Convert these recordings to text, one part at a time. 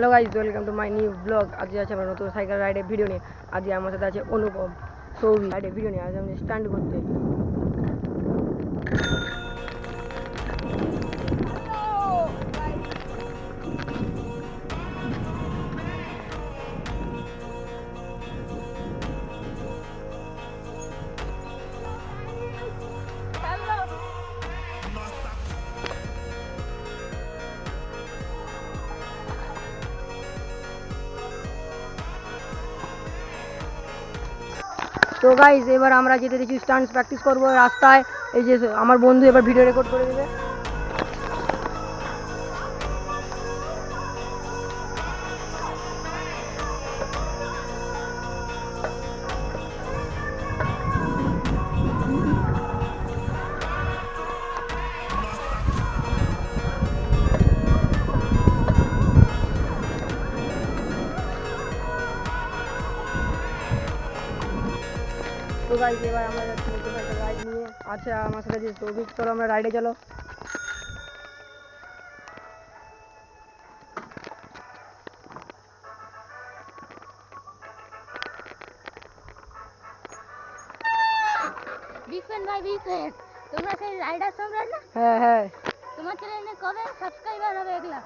Hello guys welcome to my new blog আজকে আছে আমার নতুন সাইকেল রাইডের ভিডিও নিয়ে। আজকে আমার সাথে আছে অনুপম। সৌভি রাইডের ভিডিও নিয়ে। আজ আমি স্ট্যান্ড করতে। তো গাইজ এবার আমরা যেতে দেখি স্টান্টস প্র্যাকটিস করব। রাস্তায় এই যে আমার বন্ধু এবার ভিডিও রেকর্ড করে দেবে। গাইজ এবার আমরা যাচ্ছি নতুন একটা রাইড নিয়ে আচ্ছা আমার সাথে যে সৌভিক চলো আমরা রাইডে চলো বিগ ফ্যান ভাই বিগ ফ্যান তোমরা সেই রাইডার সম্রাট না হ্যাঁ হ্যাঁ তোমার চ্যানেলে কবে সাবস্ক্রাইবার হবে এগুলা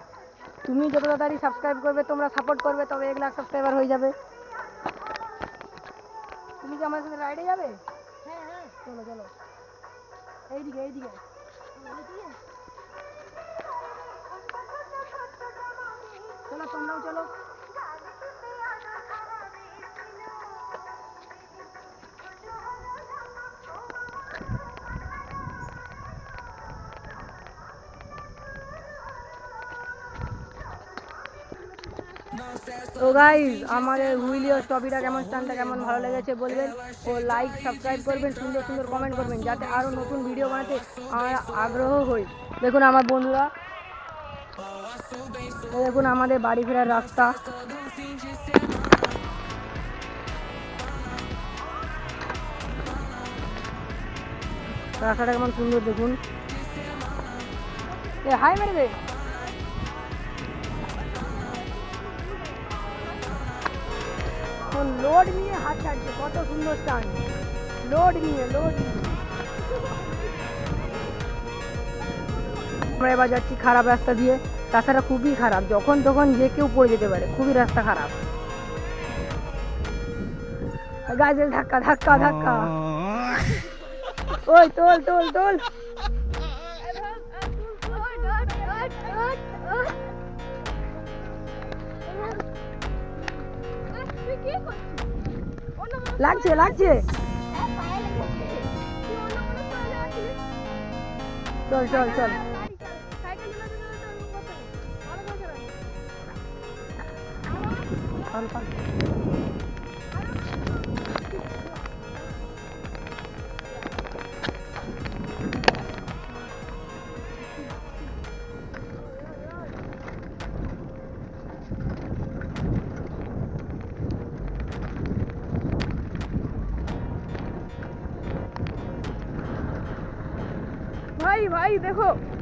তুমি যত তাড়াতাড়ি সাবস্ক্রাইব করবে তোমরা সাপোর্ট করবে তবে এক লাখ সাবস্ক্রাইবার হয়ে যাবে তুমি কি আমার সাথে রাইডে যাবে? হ্যাঁ হ্যাঁ। চলো চলো। এইদিকে। এইদিকে। চলো তোমরাও চলো। তো গাইজ আমাদের হুইলিও টপিটা কেমন স্টানটা কেমন, ভালো লেগেছে বলবেন? ও লাইক সাবস্ক্রাইব করবেন, সুন্দর সুন্দর কমেন্ট করবেন, যাতে আরও নতুন ভিডিও বানাতে আমার আগ্রহ হই। দেখুন আমার বন্ধুরা দেখুন আমাদের বাড়ি ফেরার রাস্তা। রাস্তাটা কেমন সুন্দর দেখুন। হাই মেরে দে। তো লোড নিয়ে হাত ছাড়ছে কত সুন্দর স্টান লোড নিয়ে লোড নিয়ে। আমরা এবার যাচ্ছি খারাপ রাস্তা দিয়ে। রাস্তাটা খুবই খারাপ যখন তখন যে কেউ পড়ে যেতে পারে খুবই রাস্তা খারাপ। গাছের ধাক্কা ধাক্কা ধাক্কা। ওই তোল তোল তোল। লাগছে লাগছে। চল চল চল। চল চল। भाई भाई देखो।